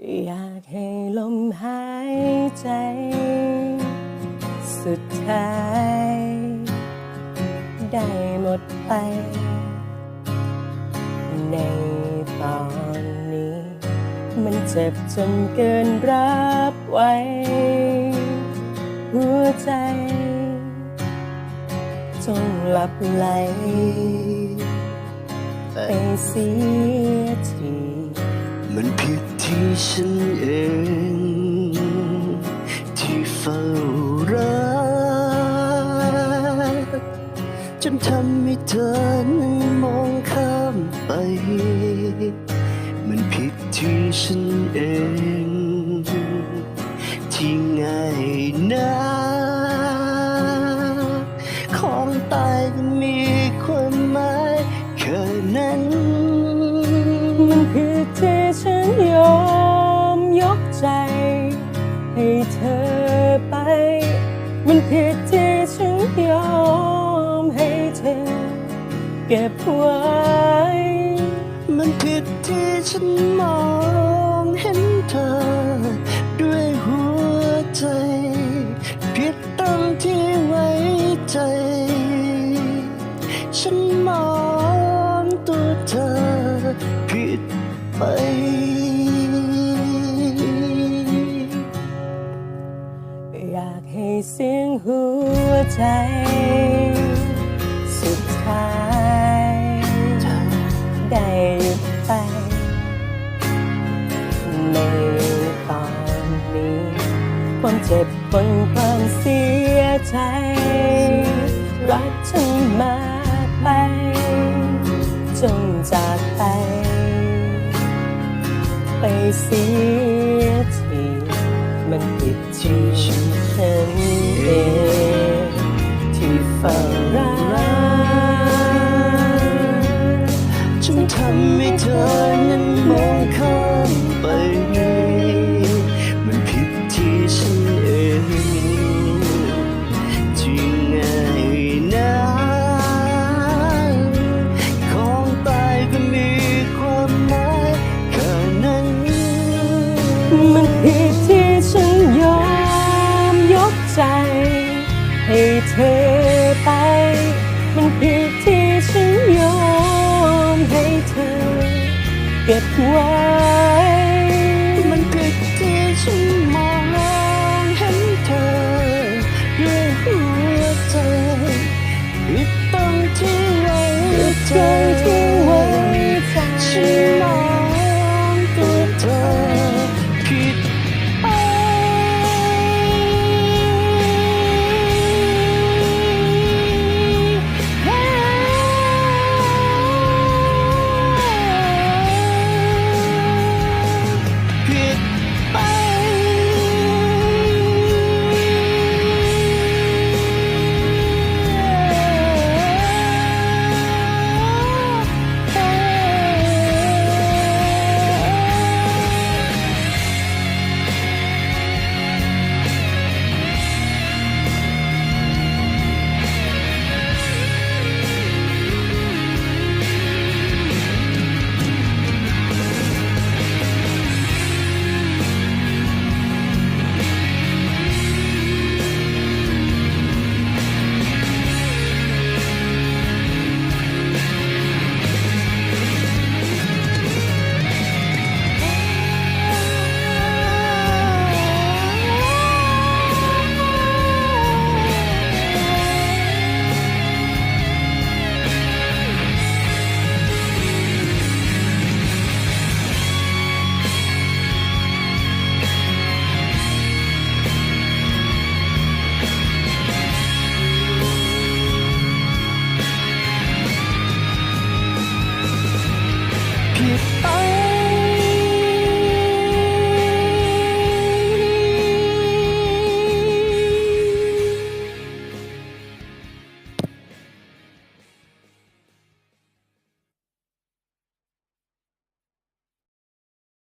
อยากให้ลมหายใจ สุดท้าย ได้หมดไป ในตอนนี้ มันเจ็บจนเกินรับไว้ หัวใจ จงหลับไหล ไปเสียที มันผิดที่ฉันเอง ที่เฝ้ารักจนทำให้เธอนั้นมองข้ามไป มันผิดที่ฉันเอง ที่ มยกใจ ให้เธอไป มันผิดที่ฉันยอมให้เธอ เก็บไว้ มันผิดที่ฉันมองเห็นเธอ ด้วยหัวใจ ผิดตรงที่ไว้ใจ ฉันมองตัวเธอผิดไป ใจ สุดท้ายได้หยุดไป ในตอนนี้ ความเจ็บบนความเสียใจ รักฉันมากไป จงจากไป ไปเสียทีมันผิดที่ฉัน มันผิดที่ฉันยอมยกใจ ให้เธอไป มันผิดที่ฉันยอมให้เธอ เก็บไว้ Bye.